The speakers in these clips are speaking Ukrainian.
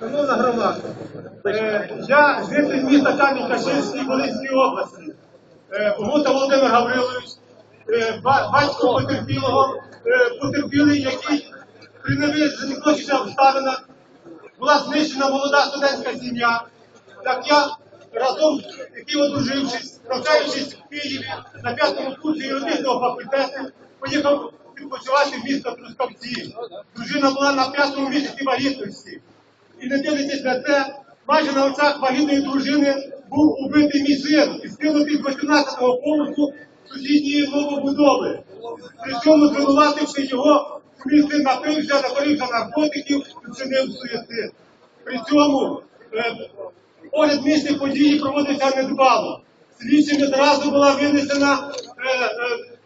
Шановна громада, е, я житель міста Кам'янка-Ширський Волинської області. Е, Гута Володимир Гаврилович, е, ба- батько потерпілого, е, потерпілий, який при невизначених обставинах була знищена молода студентська сім'я. Так я разом, який одружившись, навчаючись в Києві на п'ятому курсі юридичного факультету, поїхав відпочивати в місто Трускавці. Дружина була на п'ятому місяці вагітності. І не дивлячись на це, майже на очах вагітної дружини був убитий мій син і скинутий з 18-го поверху сусідньої новобудови. При цьому звинувативши його, мій син напився, напорився наркотиків і вчинив суїцид. При цьому е, огляд місця події проводився недбало. Слідчим одразу була винесена е, е,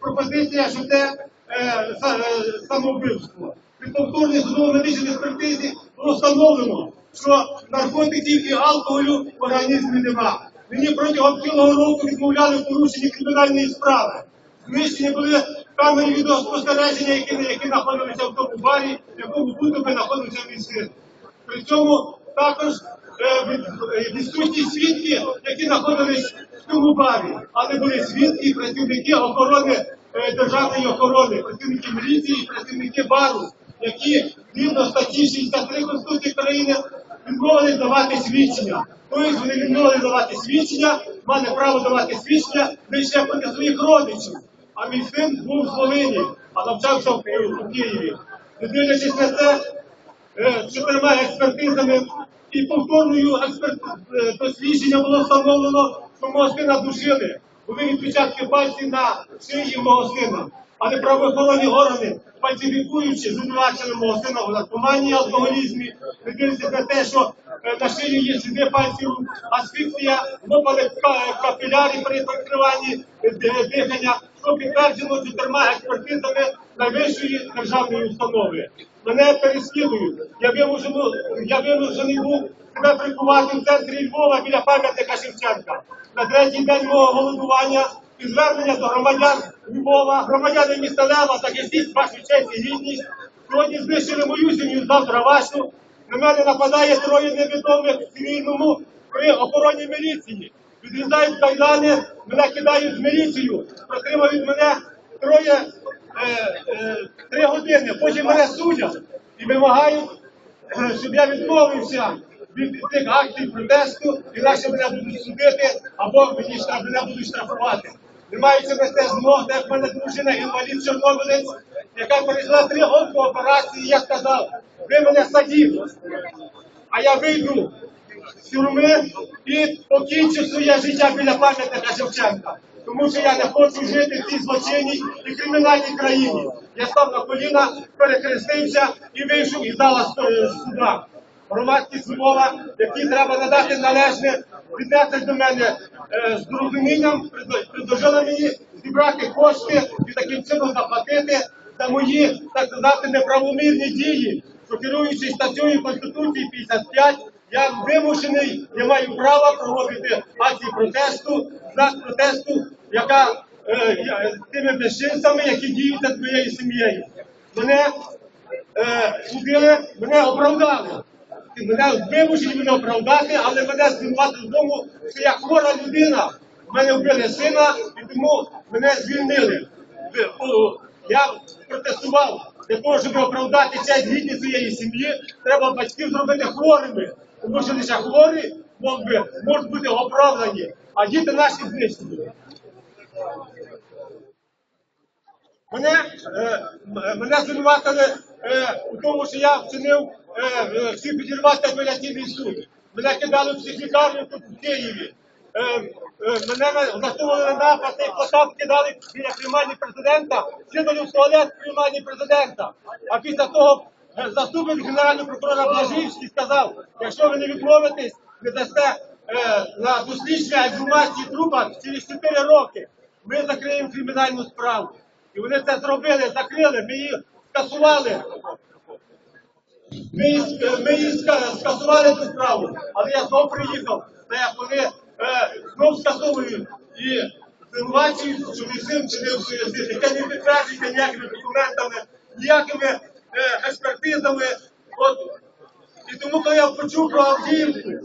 пропозиція, що це е, е, самовбивство. При повторній судово-медичній експертизі встановлено, що наркотиків і алкоголю в організмі нема. Мені протягом цілого року відмовляли в порушенні кримінальної справи. Знищені були камери відеоспостереження, які, які знаходилися в тому барі, в якому будь-то знаходився мій син. При цьому також е, е, відсутні свідки, які знаходились в цьому барі, але були свідки працівники охорони е, державної охорони, працівники міліції, працівники бару, які згідно статті 63 Конституції країни відмовились давати свідчення. Тобто вони відмовились давати свідчення, мали право давати свідчення лише проти своїх родичів. А мій син був в Волині, а навчався в Києві. Не дивлячись на це, е, чотирма експертизами і повторною експерт... е, дослідження було встановлено, що мого сина душили. Були відпечатки пальців на шиї мого сина, але правоохоронні органи, фальсифікуючи, звинувачили мого сина в наркоманії, алкоголізмі, не дивлячись на те, що е, на шиї є сліди пальців, асфіксія, лопали ка- капіляри при перекриванні е, дихання, що підтверджено чотирма експертизами найвищої державної установи. Мене переслідують. Я вимушений, я вимушений був себе прикувати в центрі Львова біля пам'ятника Шевченка. На третій день мого голодування і звернення до громадян Львова, громадяни міста Лева, захистіть вашу честь і гідність. Сьогодні знищили мою сім'ю, завтра вашу. На мене нападає троє невідомих цивільному при охороні міліції. Відрізають кайдани, мене кидають з міліцією, протримують мене троє е, е, три години, потім мене судять і вимагають, е, щоб я відмовився від тих актів протесту, інакше мене будуть судити або мені штраф, мене будуть штрафувати. Не маючи на це змог, як в мене дружина інвалід Чорнобилець, яка перейшла три роки операції, я сказав, ви мене садіть, а я вийду з тюрми і покінчу своє життя біля пам'ятника Шевченка. Тому що я не хочу жити в цій злочинній і кримінальній країні. Я став на коліна, перехрестився і вийшов із зала с- суда. Громадськість Львова, які треба надати належне, віднесли до мене е, з розумінням, предложили мені зібрати кошти і таким чином заплатити за мої, так сказати, неправомірні дії, що керуючись статтею Конституції 55, я вимушений, я маю право проводити акції протесту, знак протесту, яка е, тими безчинствами, які діють над моєю сім'єю. Мене е, судили, мене оправдали. Мене вимушені мене оправдати, але мене звинуватили в тому, що я хвора людина. Мене вбили сина, і тому мене звільнили. Я протестував для того, щоб оправдати честь гідність своєї сім'ї, треба батьків зробити хворими. Лише хворі мов би, можуть бути оправдані, а діти наші знищені. Мене, е, мене звинуватили е, у тому, що я вчинив е, е, всі підірвати апеляційний суд. Мене кидали в психлікарню в Києві. Е, е, мене влаштовували на напад, цей плакат кидали біля приймальні президента, сідали в туалет приймальні президента. А після того заступник генерального прокурора Блажівський сказав, якщо ви не відмовитесь, не дасте е, на дослідження ексгумації трупа через 4 роки, ми закриємо кримінальну справу. І вони це зробили, закрили, ми її скасували. Ми, її- скасували цю справу, але я знов приїхав, та як вони е, знов скасовують і звинувачують, що мій син чинив суїцид, яке не підтверджується ніякими документами, ніякими е, експертизами. От І тому, коли я почув про Авдіївку,